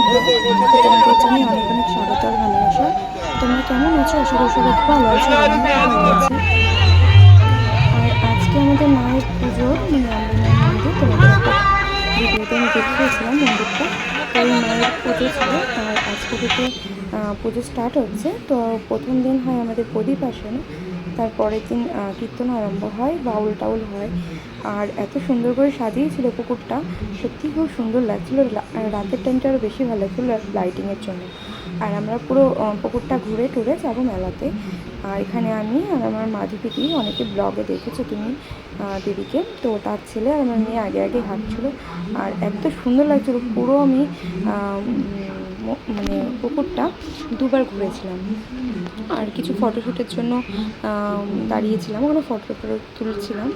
তোমাদের জানি অনেক অনেক স্বাগত আর ভালোবাসা তোমরা কেমন আছো? আশা করি সবাই ভালো আছো। আর আজকে আমাদের মায়ের পুজো মানে মন্দির তোমাদের ভিডিওতে আমি দেখিয়েছিলাম মন্দিরটা। ওই মায়ের পুজো ছিল আর আজকে থেকে পুজো স্টার্ট হচ্ছে। তো প্রথম দিন হয় আমাদের প্রদীপ আসনে। তারপরের দিন কীর্তন আরম্ভ হয়, বাউল টাউল হয়। আর এত সুন্দর করে সাজিয়েছিল পুকুরটা, সত্যি খুব সুন্দর লাগছিল। রাতের টাইমটা আরও বেশি ভালো লাগছিল লাইটিংয়ের জন্য। আর আমরা পুরো পুকুরটা ঘুরে টুরে যাব মেলাতে। আর এখানে আমি আর আমার মাধুপিটি অনেকে ব্লগে দেখেছ তুমি দিদিকে। তো তার ছেলে আর আমার মেয়ে আগে আগে হাঁটছিল। আর এত সুন্দর লাগছিল, পুরো আমি মানে পুকুরটা দুবার ঘুরেছিলাম। আর কিছু ফটোশ্যুটের জন্য দাঁড়িয়েছিলাম, ওখানে ফটো টটো তুলছিলাম।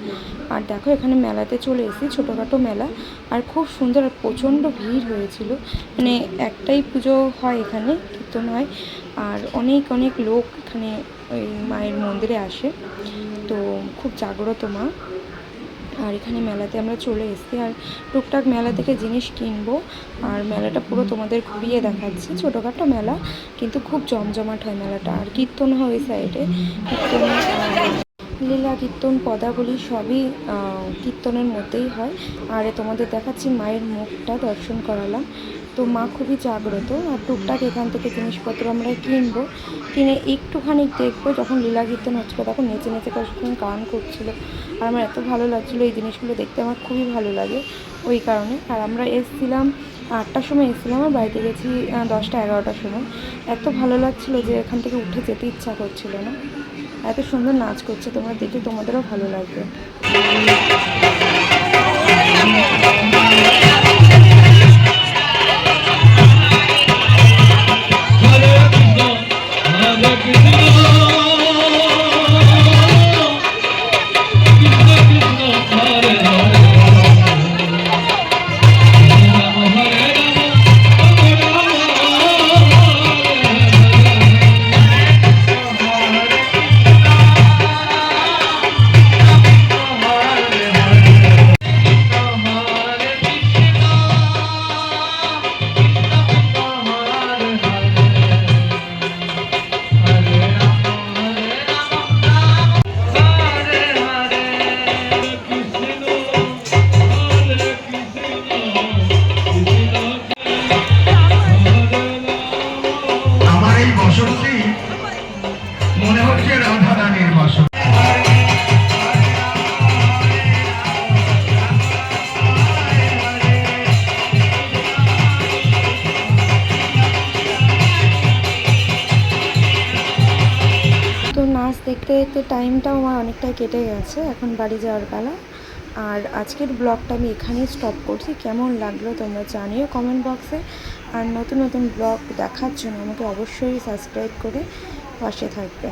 আর দেখো, এখানে মেলাতে চলে এসেছি, ছোটোখাটো মেলা। আর খুব সুন্দর আর প্রচণ্ড ভিড় হয়েছিল। মানে একটাই পুজো হয় এখানে, কীর্তন হয়। আর অনেক অনেক লোক এখানে ওই মায়ের মন্দিরে আসে। তো খুব জাগ্রত মা। আর এখানে মেলাতে আমরা চলে এসেছি। আর টুকটাক মেলা থেকে জিনিস কিনবো। আর মেলাটা পুরো তোমাদের ঘুরিয়ে দেখাচ্ছি। ছোটোখাটো মেলা, কিন্তু খুব জমজমাট হয় মেলাটা। আর কীর্তন হয় ওই সাইডে। কীর্তন লীলা কীর্তন, পদাবলী সবই কীর্তনের মধ্যেই হয়। আর তোমাদের দেখাচ্ছি মায়ের মুখটা, দর্শন করালাম। তো মা খুবই জাগ্রত। আর টুকটাক এখান থেকে জিনিসপত্র আমরা কিনবো। কিনে একটুখানি দেখব যখন লীলা কীর্তন হচ্ছিল তখন নেচে নেচে কখন গান করছিল। আর আমার এত ভালো লাগছিল এই জিনিসগুলো দেখতে। আমার খুবই ভালো লাগে ওই কারণে। আর আমরা এসছিলাম, আটটার সময় এসেছিলাম। আর বাড়িতে গেছি দশটা, এগারোটার সময়। এত ভালো লাগছিল যে এখান থেকে উঠে যেতে ইচ্ছা করছিল না। এত সুন্দর নাচ করছে। তোমরা দেখে তোমাদেরও ভালো লাগবে। মনে তো নাচ দেখতে দেখতে টাইমটাও আমার অনেকটাই কেটে গেছে এখন বাড়ি যাওয়ার পালা। আর আজকের ব্লগটা আমি এখানেই স্টপ করছি। কেমন লাগল তোমরা জানিও কমেন্ট বক্সে আর নতুন নতুন ব্লগ দেখার জন্য আমাকে অবশ্যই সাবস্ক্রাইব করে পাশে থাকবে।